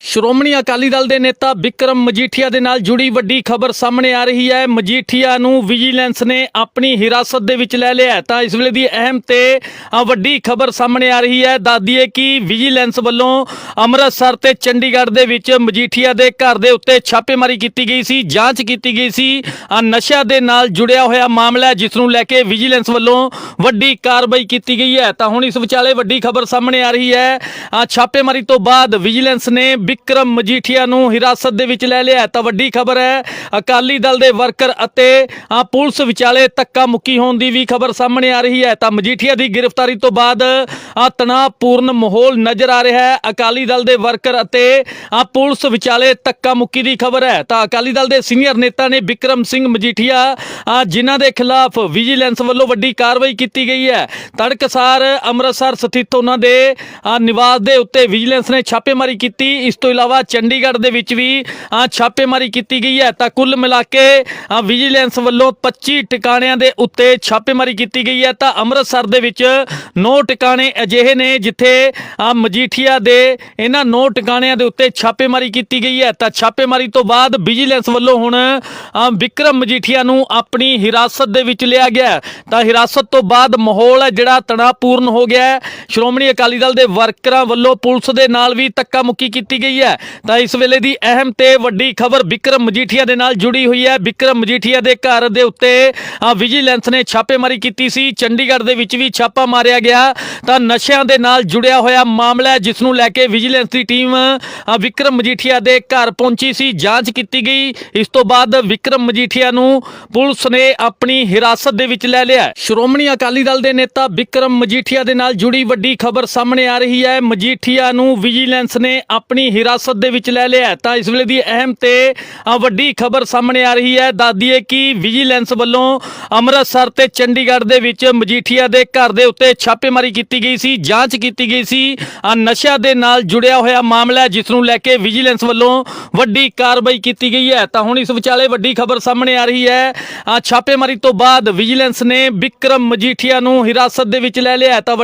ਸ਼੍ਰੋਮਣੀ ਅਕਾਲੀ ਦਲ ਦੇ ਨੇਤਾ ਵਿਕਰਮ ਮਜੀਠੀਆ ਦੇ ਨਾਲ ਜੁੜੀ ਵੱਡੀ ਖਬਰ ਸਾਹਮਣੇ ਆ ਰਹੀ ਹੈ। ਮਜੀਠੀਆ ਨੂੰ ਵਿਜੀਲੈਂਸ ਨੇ ਆਪਣੀ ਹਿਰਾਸਤ ਦੇ ਵਿੱਚ ਲੈ ਲਿਆ ਤਾਂ ਇਸ ਵੇਲੇ ਦੀ ਅਹਿਮ ਤੇ ਵੱਡੀ ਖਬਰ ਸਾਹਮਣੇ ਆ ਰਹੀ ਹੈ। ਦੱਸਦੀਏ ਕਿ ਵਿਜੀਲੈਂਸ ਵੱਲੋਂ ਅੰਮ੍ਰਿਤਸਰ ਤੇ ਚੰਡੀਗੜ੍ਹ ਦੇ ਵਿੱਚ ਮਜੀਠੀਆ ਦੇ ਘਰ ਦੇ ਉੱਤੇ ਛਾਪੇਮਾਰੀ ਕੀਤੀ ਗਈ ਸੀ ਜਾਂਚ ਕੀਤੀ ਗਈ ਸੀ। ਅ, ਨਸ਼ਿਆਂ ਦੇ ਨਾਲ ਜੁੜਿਆ ਹੋਇਆ ਮਾਮਲਾ ਜਿਸ ਨੂੰ ਲੈ ਕੇ ਵਿਜੀਲੈਂਸ ਵੱਲੋਂ ਵੱਡੀ ਕਾਰਵਾਈ ਕੀਤੀ ਗਈ ਹੈ। ਤਾਂ ਹੁਣ ਇਸ ਵਿਚਾਲੇ ਵੱਡੀ ਖਬਰ ਸਾਹਮਣੇ ਆ ਰਹੀ ਹੈ। ਛਾਪੇਮਾਰੀ ਤੋਂ ਬਾਅਦ ਵਿਜੀਲੈਂਸ ਨੇ ਵਿਕਰਮ ਮਜੀਠੀਆ ਨੂੰ ਹਿਰਾਸਤ ਦੇ ਵਿੱਚ ਲੈ ਲਿਆ। ਤਾਂ ਵੱਡੀ ਖਬਰ ਹੈ ਅਕਾਲੀ ਦਲ ਦੇ ਵਰਕਰ ਅਤੇ ਪੁਲਿਸ ਵਿਚਾਲੇ ਧੱਕਾ ਮੁੱਕੀ ਹੋਣ ਦੀ ਵੀ ਖਬਰ ਸਾਹਮਣੇ ਆ ਰਹੀ ਹੈ। ਤਾਂ ਮਜੀਠੀਆ ਦੀ ਗ੍ਰਿਫਤਾਰੀ ਤੋਂ ਬਾਅਦ ਅ, ਤਣਾਅਪੂਰਨ ਮਾਹੌਲ ਨਜ਼ਰ ਆ ਰਿਹਾ ਹੈ। ਅਕਾਲੀ ਦਲ ਦੇ ਵਰਕਰ ਅਤੇ ਪੁਲਿਸ ਵਿਚਾਲੇ ਧੱਕਾ ਮੁੱਕੀ ਦੀ ਖਬਰ ਹੈ। ਤਾਂ ਅਕਾਲੀ ਦਲ ਦੇ ਸੀਨੀਅਰ ਨੇਤਾ ਨੇ ਵਿਕਰਮ ਸਿੰਘ ਮਜੀਠੀਆ ਜਿਨ੍ਹਾਂ ਦੇ ਖਿਲਾਫ ਵਿਜੀਲੈਂਸ ਵੱਲੋਂ ਵੱਡੀ ਕਾਰਵਾਈ ਕੀਤੀ ਗਈ ਹੈ। ਤੜਕਸਾਰ ਅੰਮ੍ਰਿਤਸਰ ਸਥਿਤ ਉਹਨਾਂ ਦੇ ਨਿਵਾਸ ਦੇ ਉੱਤੇ ਵਿਜੀਲੈਂਸ ਨੇ ਛਾਪੇਮਾਰੀ ਕੀਤੀ। ਇਸ ਤੋਂ ਇਲਾਵਾ ਚੰਡੀਗੜ੍ਹ ਦੇ ਵਿੱਚ ਵੀ ਛਾਪੇਮਾਰੀ ਕੀਤੀ ਗਈ ਹੈ। ਤਾਂ ਕੁੱਲ ਮਿਲਾ ਕੇ ਵਿਜੀਲੈਂਸ ਵੱਲੋਂ 25 ਟਿਕਾਣਿਆਂ ਦੇ ਉੱਤੇ ਛਾਪੇਮਾਰੀ ਕੀਤੀ ਗਈ ਹੈ। ਤਾਂ ਅੰਮ੍ਰਿਤਸਰ ਦੇ ਵਿੱਚ 9 ਟਿਕਾਣੇ ਅਜਿਹੇ ਨੇ ਜਿੱਥੇ ਮਜੀਠੀਆ ਦੇ ਇਹਨਾਂ 9 ਟਿਕਾਣਿਆਂ ਦੇ ਉੱਤੇ ਛਾਪੇਮਾਰੀ ਕੀਤੀ ਗਈ ਹੈ। ਤਾਂ ਛਾਪੇਮਾਰੀ ਤੋਂ ਬਾਅਦ ਵਿਜੀਲੈਂਸ ਵੱਲੋਂ ਹੁਣ ਅ, ਵਿਕਰਮ ਮਜੀਠੀਆ ਨੂੰ ਆਪਣੀ ਹਿਰਾਸਤ ਦੇ ਵਿੱਚ ਲਿਆ ਗਿਆ ਤਾਂ ਹਿਰਾਸਤ ਤੋਂ ਬਾਅਦ ਮਾਹੌਲ ਹੈ ਜਿਹੜਾ ਤਣਾਅਪੂਰਨ ਹੋ ਗਿਆ ਸ਼੍ਰੋਮਣੀ ਅਕਾਲੀ ਦਲ ਦੇ ਵਰਕਰਾਂ ਵੱਲੋਂ ਪੁਲਿਸ ਦੇ ਨਾਲ ਵੀ ਧੱਕਾ ਮੁੱਕੀ ਕੀਤੀ ਗਈ ਹੈ। ਤਾਂ ਇਸ ਵੇਲੇ ਦੀ ਅਹਿਮ ਤੇ ਵੱਡੀ ਖਬਰ ਵਿਕਰਮ ਮਜੀਠੀਆ ਦੇ ਨਾਲ ਜੁੜੀ ਹੋਈ ਹੈ। ਵਿਕਰਮ ਮਜੀਠੀਆ ਦੇ ਘਰ ਦੇ ਉੱਤੇ ਵਿਜੀਲੈਂਸ ਨੇ ਛਾਪੇਮਾਰੀ ਕੀਤੀ ਸੀ। ਚੰਡੀਗੜ੍ਹ ਦੇ ਵਿੱਚ ਵੀ ਛਾਪਾ ਮਾਰਿਆ ਗਿਆ। ਤਾਂ ਨਸ਼ਿਆਂ ਦੇ ਨਾਲ ਜੁੜਿਆ ਹੋਇਆ ਮਾਮਲਾ ਜਿਸ ਨੂੰ ਲੈ ਕੇ ਵਿਜੀਲੈਂਸ ਦੀ ਟੀਮ ਵਿਕਰਮ ਮਜੀਠੀਆ ਦੇ ਘਰ ਪਹੁੰਚੀ ਸੀ। ਜਾਂਚ ਕੀਤੀ ਗਈ। ਇਸ ਤੋਂ ਬਾਅਦ ਵਿਕਰਮ ਮਜੀਠੀਆ ਨੂੰ ਪੁਲਿਸ ਨੇ ਆਪਣੀ ਹਿਰਾਸਤ ਦੇ ਵਿੱਚ ਲੈ ਲਿਆ ਸ਼੍ਰੋਮਣੀ ਅਕਾਲੀ ਦਲ ਦੇ ਨੇਤਾ ਵਿਕਰਮ ਮਜੀਠੀਆ ਦੇ ਨਾਲ ਜੁੜੀ ਵੱਡੀ ਖਬਰ ਸਾਹਮਣੇ ਆ ਰਹੀ ਹੈ। ਮਜੀਠੀਆ ਨੂੰ ਵਿਜੀਲੈਂਸ ਨੇ ਆਪਣੀ ਹਿਰਾਸਤ ਦੇ ਵਿੱਚ ਲੈ ਲਿਆ ਤਾਂ ਇਸ ਵੇਲੇ ਦੀ ਅਹਿਮ ਤੇ ਵੱਡੀ ਖਬਰ ਸਾਹਮਣੇ ਆ ਰਹੀ ਹੈ। ਦੱਸਦੀਏ ਕਿ ਵਿਜੀਲੈਂਸ ਵੱਲੋਂ ਅੰਮ੍ਰਿਤਸਰ ਤੇ ਚੰਡੀਗੜ੍ਹ ਦੇ ਵਿੱਚ ਮਜੀਠੀਆ ਦੇ ਘਰ ਦੇ ਉੱਤੇ ਛਾਪੇਮਾਰੀ ਕੀਤੀ ਗਈ ਸੀ ਜਾਂਚ ਕੀਤੀ ਗਈ ਸੀ। ਅ, ਨਸ਼ਿਆਂ ਦੇ ਨਾਲ ਜੁੜਿਆ ਹੋਇਆ ਮਾਮਲਾ ਹੈ, ਜਿਸ ਨੂੰ ਲੈ ਕੇ ਵਿਜੀਲੈਂਸ ਵੱਲੋਂ ਵੱਡੀ ਕਾਰਵਾਈ ਕੀਤੀ ਗਈ ਹੈ। ਤਾਂ ਹੁਣ ਇਸ ਵਿਚਾਲੇ ਵੱਡੀ ਖਬਰ ਸਾਹਮਣੇ ਆ ਰਹੀ ਹੈ। ਛਾਪੇਮਾਰੀ ਤੋਂ ਬਾਅਦ ਵਿਜੀਲੈਂਸ ਨੇ ਵਿਕਰਮ ਮਜੀਠੀਆ ਨੂੰ ਹਿਰਾਸਤ ਦੇ ਵਿੱਚ ਲੈ ਲਿਆ ਤਾਂ